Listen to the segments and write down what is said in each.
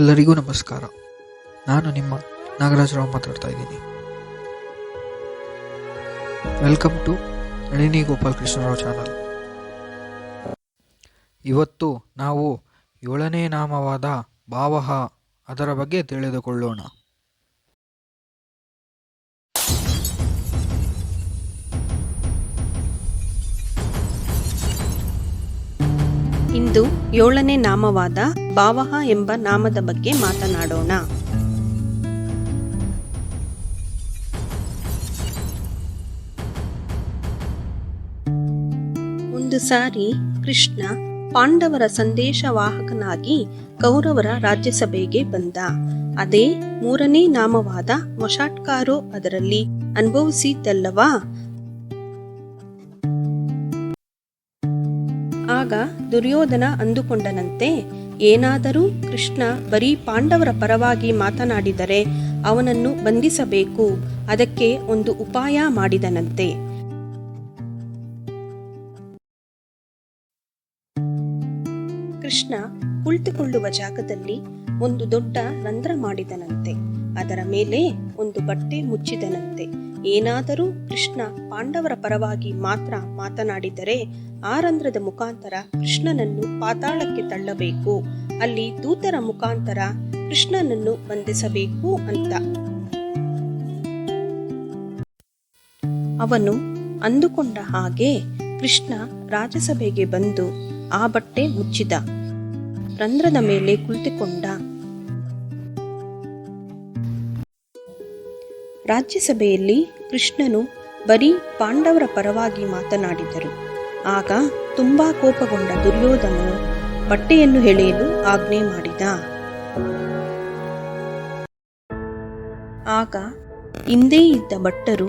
ಎಲ್ಲರಿಗೂ ನಮಸ್ಕಾರ. ನಾನು ನಿಮ್ಮ ನಾಗರಾಜರಾವ್ ಮಾತಾಡ್ತಾ ಇದ್ದೀನಿ. Welcome to Nalini Gopal Krishnarao channel ಇವತ್ತು ನಾವು ಏಳನೇ ನಾಮವಾದ ಭಾವಹ ಅದರ ಬಗ್ಗೆ ತಿಳಿದುಕೊಳ್ಳೋಣ. ಇಂದು ಏಳನೇ ನಾಮವಾದ ಭಾವಹ ಎಂಬ ನಾಮದ ಬಗ್ಗೆ ಮಾತನಾಡೋಣ. ಒಂದು ಸಾರಿ ಕೃಷ್ಣ ಪಾಂಡವರ ಸಂದೇಶವಾಹಕನಾಗಿ ಕೌರವರ ರಾಜ್ಯಸಭೆಗೆ ಬಂದ. ಅದೇ ಮೂರನೇ ನಾಮವಾದ ಮೊಷಾಟ್ಕಾರೋ ಅದರಲ್ಲಿ ಅನುಭವಿಸಿದ್ದಲ್ಲವಾ? ಆಗ ದುರ್ಯೋಧನ ಅಂದುಕೊಂಡನಂತೆ, ಏನಾದರೂ ಕೃಷ್ಣ ಬರೀ ಪಾಂಡವರ ಪರವಾಗಿ ಮಾತನಾಡಿದರೆ ಅವನನ್ನು ಬಂಧಿಸಬೇಕು, ಅದಕ್ಕೆ ಒಂದು ಉಪಾಯ ಮಾಡಿದನಂತೆ. ಕೃಷ್ಣ ಕುಳಿತುಕೊಳ್ಳುವ ಜಾಗದಲ್ಲಿ ಒಂದು ದೊಡ್ಡ ರಂಧ್ರ ಮಾಡಿದನಂತೆ, ಅದರ ಮೇಲೆ ಒಂದು ಬಟ್ಟೆ ಮುಚ್ಚಿದನಂತೆ. ಏನಾದರೂ ಕೃಷ್ಣ ಪಾಂಡವರ ಪರವಾಗಿ ಮಾತ್ರ ಮಾತನಾಡಿದರೆ ಆ ರಂಧ್ರದ ಮುಖಾಂತರ ಕೃಷ್ಣನನ್ನು ಪಾತಾಳಕ್ಕೆ ತಳ್ಳಬೇಕು. ಅಲ್ಲಿ ದೂತರ ಮುಖಾಂತರ ಕೃಷ್ಣನನ್ನು ಬಂಧಿಸಬೇಕು ಅಂತ. ಅವನು ಅಂದುಕೊಂಡ ಹಾಗೆ ಕೃಷ್ಣ ರಾಜಸಭೆಗೆ ಬಂದು ಆ ಬಟ್ಟೆ ಮುಚ್ಚಿದ. ರಂಧ್ರದ ಮೇಲೆ ಕುಳಿತುಕೊಂಡ ರಾಜ್ಯಸಭೆಯಲ್ಲಿ ಕೃಷ್ಣನು ಬರೀ ಪಾಂಡವರ ಪರವಾಗಿ ಮಾತನಾಡಿದರು. ಆಗ ತುಂಬಾ ಕೋಪಗೊಂಡ ದುರ್ಯೋಧನನು ಬಟ್ಟೆಯನ್ನು ಎಳೆಯಲು ಆಜ್ಞೆ ಮಾಡಿದ. ಆಗ ಹಿಂದೆ ಇದ್ದ ಭಟ್ಟರು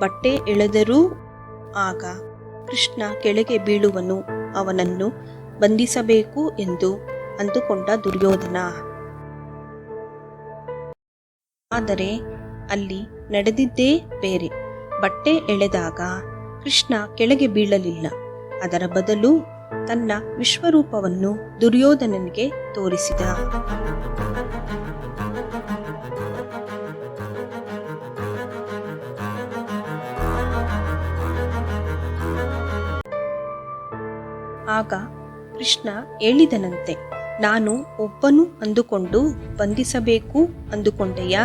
ಬಟ್ಟೆ ಎಳೆದರೂ ಆಗ ಕೃಷ್ಣ ಕೆಳಗೆ ಬೀಳುವನು, ಅವನನ್ನು ಬಂಧಿಸಬೇಕು ಎಂದು ಅಂದುಕೊಂಡ ದುರ್ಯೋಧನ. ಆದರೆ ಅಲ್ಲಿ ನಡೆದಿದ್ದೇ ಬೇರೆ. ಬಟ್ಟೆ ಎಳೆದಾಗ ಕೃಷ್ಣ ಕೆಳಗೆ ಬೀಳಲಿಲ್ಲ. ಅದರ ಬದಲು ತನ್ನ ವಿಶ್ವರೂಪವನ್ನು ದುರ್ಯೋಧನನಿಗೆ ತೋರಿಸಿದ. ಆಗ ಕೃಷ್ಣ ಹೇಳಿದನಂತೆ, ನಾನು ಒಬ್ಬನು ಅಂದುಕೊಂಡು ಬಂಧಿಸಬೇಕು ಅಂದುಕೊಂಡೆಯಾ?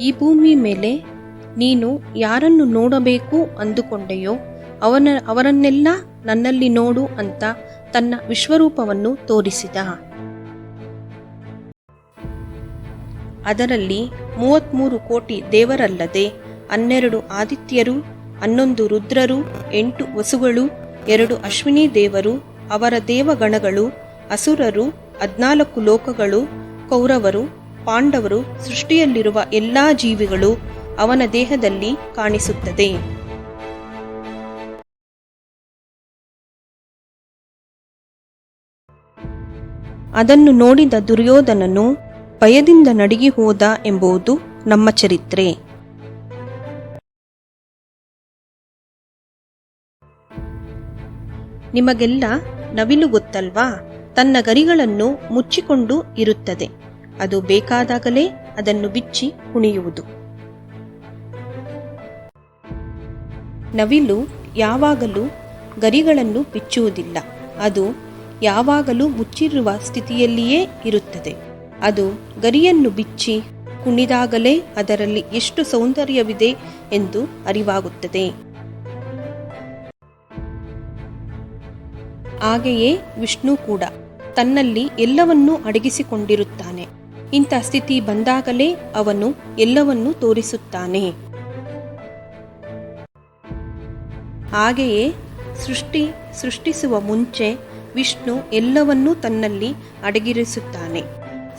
ಈ ಭೂಮಿ ಮೇಲೆ ನೀನು ಯಾರನ್ನು ನೋಡಬೇಕು ಅಂದುಕೊಂಡೆಯೋ ಅವನ, ಅವರನ್ನೆಲ್ಲ ನನ್ನಲ್ಲಿ ನೋಡು ಅಂತ ತನ್ನ ವಿಶ್ವರೂಪವನ್ನು ತೋರಿಸಿದ. ಅದರಲ್ಲಿ ಮೂವತ್ಮೂರು ಕೋಟಿ ದೇವರಲ್ಲದೆ ಹನ್ನೆರಡು ಆದಿತ್ಯರು, ಹನ್ನೊಂದು ರುದ್ರರು, ಎಂಟು ವಸುಗಳು, ಎರಡು ಅಶ್ವಿನಿ ದೇವರು, ಅವರ ದೇವಗಣಗಳು, ಅಸುರರು, ಹದ್ನಾಲ್ಕು ಲೋಕಗಳು, ಕೌರವರು ಪಾಂಡವರು ಸೃಷ್ಟಿಯಲ್ಲಿರುವ ಎಲ್ಲಾ ಜೀವಿಗಳು ಅವನ ದೇಹದಲ್ಲಿ ಕಾಣಿಸುತ್ತದೆ. ಅದನ್ನು ನೋಡಿದ ದುರ್ಯೋಧನನು ಭಯದಿಂದ ನಡುಗಿ ಹೋದ ಎಂಬುದು ನಮ್ಮ ಚರಿತ್ರೆ. ನಿಮಗೆಲ್ಲ ನವಿಲು ಗೊತ್ತಲ್ವಾ? ತನ್ನ ಗರಿಗಳನ್ನು ಮುಚ್ಚಿಕೊಂಡು ಇರುತ್ತದೆ. ಅದು ಬೇಕಾದಾಗಲೇ ಅದನ್ನು ಬಿಚ್ಚಿ ಕುಣಿಯುವುದು ನವಿಲು ಯಾವಾಗಲೂ ಗರಿಗಳನ್ನು ಬಿಚ್ಚುವುದಿಲ್ಲ. ಅದು ಯಾವಾಗಲೂ ಮುಚ್ಚಿರುವ ಸ್ಥಿತಿಯಲ್ಲಿಯೇ ಇರುತ್ತದೆ. ಅದು ಗರಿಯನ್ನು ಬಿಚ್ಚಿ ಕುಣಿದಾಗಲೇ ಅದರಲ್ಲಿ ಎಷ್ಟು ಸೌಂದರ್ಯವಿದೆ ಎಂದು ಅರಿವಾಗುತ್ತದೆ. ಹಾಗೆಯೇ ವಿಷ್ಣು ಕೂಡ ತನ್ನಲ್ಲಿ ಎಲ್ಲವನ್ನೂ ಅಡಗಿಸಿಕೊಂಡಿರುತ್ತಾನೆ. ಇಂಥ ಸ್ಥಿತಿ ಬಂದಾಗಲೇ ಅವನು ಎಲ್ಲವನ್ನೂ ತೋರಿಸುತ್ತಾನೆ. ಹಾಗೆಯೇ ಸೃಷ್ಟಿ ಸೃಷ್ಟಿಸುವ ಮುಂಚೆ ವಿಷ್ಣು ಎಲ್ಲವನ್ನೂ ತನ್ನಲ್ಲಿ ಅಡಗಿರಿಸುತ್ತಾನೆ.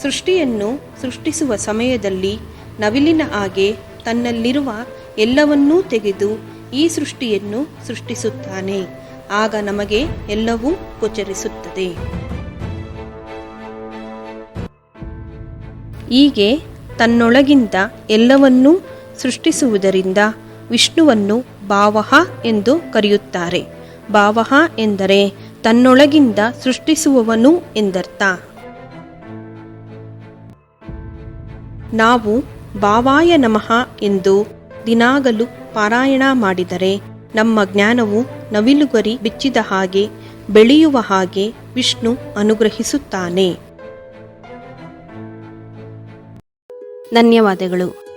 ಸೃಷ್ಟಿಯನ್ನು ಸೃಷ್ಟಿಸುವ ಸಮಯದಲ್ಲಿ ನವಿಲಿನ ಹಾಗೆ ತನ್ನಲ್ಲಿರುವ ಎಲ್ಲವನ್ನೂ ತೆಗೆದು ಈ ಸೃಷ್ಟಿಯನ್ನು ಸೃಷ್ಟಿಸುತ್ತಾನೆ. ಆಗ ನಮಗೆ ಎಲ್ಲವೂ ಗೋಚರಿಸುತ್ತದೆ. ಹೀಗೆ ತನ್ನೊಳಗಿಂದ ಎಲ್ಲವನ್ನೂ ಸೃಷ್ಟಿಸುವುದರಿಂದ ವಿಷ್ಣುವನ್ನು ಭಾವಹ ಎಂದು ಕರೆಯುತ್ತಾರೆ. ಭಾವಹ ಎಂದರೆ ತನ್ನೊಳಗಿಂದ ಸೃಷ್ಟಿಸುವವನು ಎಂದರ್ಥ. ನಾವು ಭಾವಾಯ ನಮಃ ಎಂದು ದಿನಾಗಲು ಪಾರಾಯಣ ಮಾಡಿದರೆ ನಮ್ಮ ಜ್ಞಾನವು ನವಿಲುಗರಿ ಬಿಚ್ಚಿದ ಹಾಗೆ, ಬೆಳೆಯುವ ಹಾಗೆ ವಿಷ್ಣು ಅನುಗ್ರಹಿಸುತ್ತಾನೆ. ಧನ್ಯವಾದಗಳು.